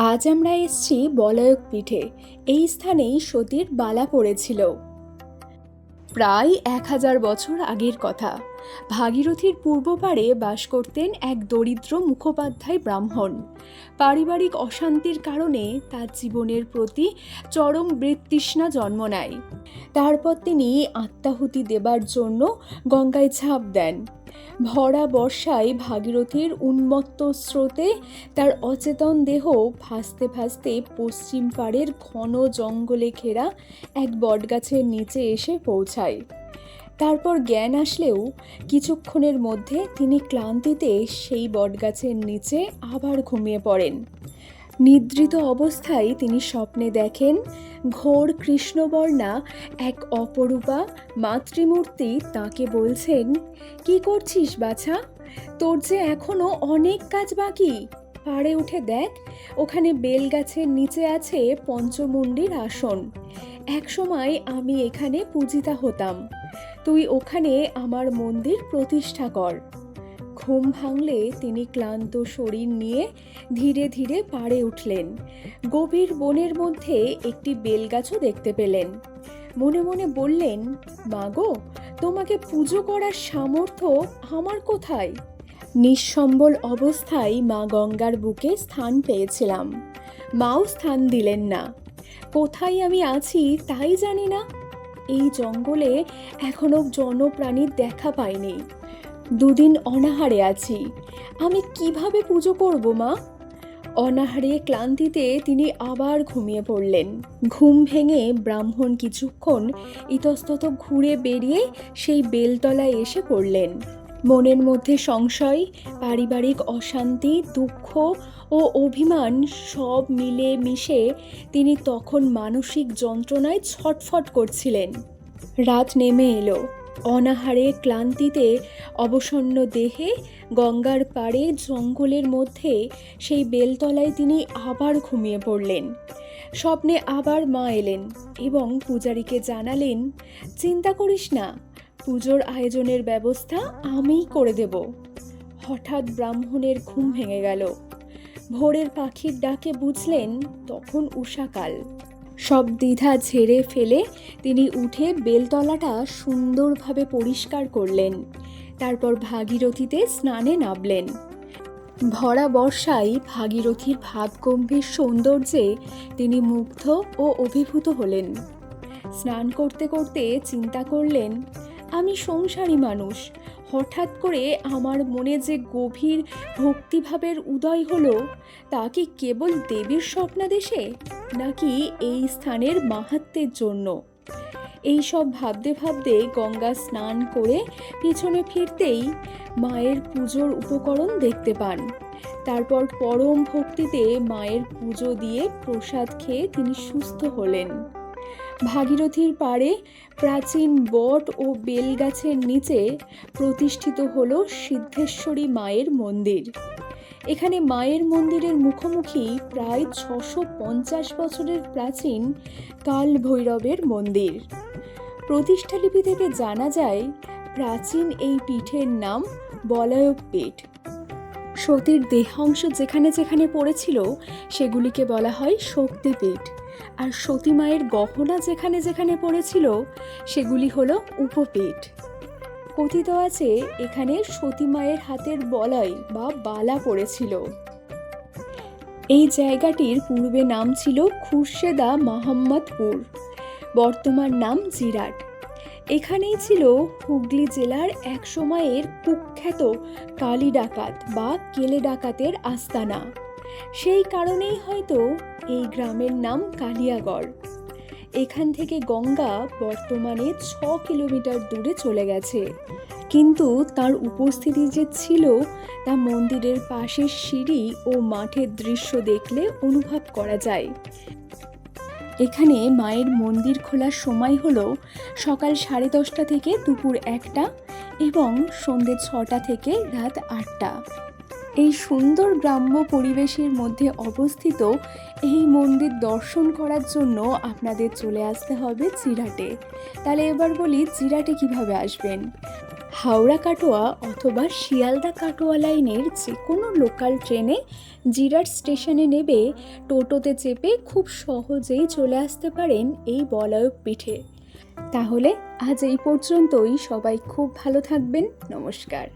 আজ আমরা এসছি বলয়ক পীঠে। এই স্থানেই সতীর বালা পড়েছিল। প্রায় এক হাজার বছর আগের কথা। ভাগীরথীর পূর্ব পাড়ে বাস করতেন এক দরিদ্র মুখোপাধ্যায় ব্রাহ্মণ। পারিবারিক অশান্তির কারণে তার জীবনের প্রতি চরম বৃত্তৃষ্ণা জন্ম নেয়। তারপর তিনি আত্মাহুতি দেবার জন্য গঙ্গায় ঝাঁপ দেন। ভরা বর্ষায় ভাগীরথীর উন্মত্ত স্রোতে তার অচেতন দেহ ভাসতে ভাসতে পশ্চিম পাড়ের ঘন জঙ্গলে ঘেরা এক বটগাছের নিচে এসে পৌঁছায়। তারপর জ্ঞান আসলেও কিছুক্ষণের মধ্যে তিনি ক্লান্তিতে সেই বটগাছের নিচে আবার ঘুমিয়ে পড়েন। নিদ্রিত অবস্থায় তিনি স্বপ্নে দেখেন ঘোর কৃষ্ণবর্ণা, এক অপরূপা মাতৃমূর্তি তাকে বলছেন, কি করছিস বাছা? তোর যে এখনও অনেক কাজ বাকি। পাড়ে উঠে দেখ, ওখানে বেল গাছের নিচে আছে পঞ্চমুণ্ডির আসন। একসময় আমি এখানে পূজিতা হতাম। তুই ওখানে আমার মন্দির প্রতিষ্ঠা কর। ঘুম ভাঙলে তিনি ক্লান্ত শরীর নিয়ে ধীরে ধীরে পাড়ে উঠলেন। গভীর বনের মধ্যে একটি বেলগাছও দেখতে পেলেন। মনে মনে বললেন মাগো তোমাকে পুজো করার সামর্থ্য আমার কোথায়? নিঃসম্বল অবস্থায় মা গঙ্গার বুকে স্থান পেয়েছিলাম। মাও স্থান দিলেন না। কোথায় আমি আছি তাই জানি না। এই জঙ্গলে এখনও জনপ্রাণীর দেখা পাইনি দুদিন অনাহারে আছি। আমি কীভাবে পুজো করব, মা? অনাহারে ক্লান্তিতে তিনি আবার ঘুমিয়ে পড়লেন। ঘুম ভেঙে ব্রাহ্মণ কিছুক্ষণ ইতস্তত ঘুরে বেরিয়ে সেই বেলতলায় এসে পড়লেন। মনের মধ্যে সংশয়, পারিবারিক অশান্তি, দুঃখ ও অভিমান সব মিলে মিশে তিনি তখন মানসিক যন্ত্রণায় ছটফট করছিলেন। রাত নেমে এলো। অনাহারে ক্লান্তিতে অবসন্ন দেহে গঙ্গার পাড়ে জঙ্গলের মধ্যে সেই বেলতলায় তিনি আবার ঘুমিয়ে পড়লেন। স্বপ্নে আবার মা এলেন এবং পূজারীকে জানালেন, চিন্তা করিস না, পুজোর আয়োজনের ব্যবস্থা আমিই করে দেব। হঠাৎ ব্রাহ্মণের ঘুম ভেঙে গেল। ভোরের পাখির ডাকে বুঝলেন, তখন উষাকাল সব দ্বিধা ঝেড়ে ফেলে তিনি উঠে বেলতলাটা সুন্দরভাবে পরিষ্কার করলেন। তারপর ভাগীরথীতে স্নানে নামলেন। ভরা বর্ষায় ভাগীরথীর ভাবগম্ভীর সৌন্দর্যে তিনি মুগ্ধ ও অভিভূত হলেন। স্নান করতে করতে চিন্তা করলেন, আমি সংসারী মানুষ হঠাৎ করে আমার মনে যে গভীর ভক্তিভাবের উদয় হলো, তা কি কেবল দেবীর স্বপ্নাদেশে, নাকি এই স্থানের মাহাত্মের জন্য? এই সব ভাবতে ভাবতে গঙ্গা স্নান করে পিছনে ফিরতেই মায়ের পুজোর উপকরণ দেখতে পান। তারপর পরম ভক্তিতে মায়ের পুজো দিয়ে প্রসাদ খেয়ে তিনি সুস্থ হলেন। ভাগীরথীর পাড়ে প্রাচীন বট ও বেল গাছের নিচে প্রতিষ্ঠিত হল সিদ্ধেশ্বরী মায়ের মন্দির। এখানে মায়ের মন্দিরের মুখোমুখি প্রায় ছশো পঞ্চাশ বছরের প্রাচীন কাল ভৈরবের মন্দির প্রতিষ্ঠালিপি থেকে জানা যায়, প্রাচীন এই পীঠের নাম বলয়ক পীঠ সতীর দেহাংশ যেখানে যেখানে পড়েছিল, সেগুলিকে বলা হয় শক্তিপীঠ। আর সতী মায়ের গহনা যেখানে যেখানে পড়েছিল, সেগুলি হলো উপপীঠ। কথিত আছে, এখানে সতী মায়ের হাতের বলয় বা বালা পড়েছিল। এই জায়গাটির পূর্বে নাম ছিল খুরশেদা মাহম্মদপুর, বর্তমান নাম জিরাট। এখানেই ছিল হুগলি জেলার এক সময়ের কুখ্যাত কালী ডাকাত বা কেলে ডাকাতের আস্তানা। সেই কারণেই হয়তো এই গ্রামের নাম কালিয়াগড়। এখান থেকে গঙ্গা বর্তমানে ছ কিলোমিটার দূরে চলে গেছে। কিন্তু তার উপস্থিতি যে ছিল, তা মন্দিরের পাশের সিঁড়ি ও মাঠের দৃশ্য দেখলে অনুভব করা যায়। এখানে মায়ের মন্দির খোলার সময় হলো সকাল সাড়ে দশটা থেকে দুপুর একটা এবং সন্ধ্যে ছটা থেকে রাত আটটা। এই সুন্দর গ্রাম্য পরিবেশের মধ্যে অবস্থিত এই মন্দির দর্শন করার জন্য আপনাদের চলে আসতে হবে চিরাটে। তাহলে এবার বলি চিরাটে কীভাবে আসবেন? হাওড়া কাটোয়া অথবা শিয়ালদা কাটোয়া লাইনের যে কোনো লোকাল ট্রেনে জিরার স্টেশনে নেবে টোটোতে চেপে খুব সহজেই চলে আসতে পারেন এই বলায়ক পিঠে। তাহলে আজ এই পর্যন্তই। সবাই খুব ভালো থাকবেন। নমস্কার।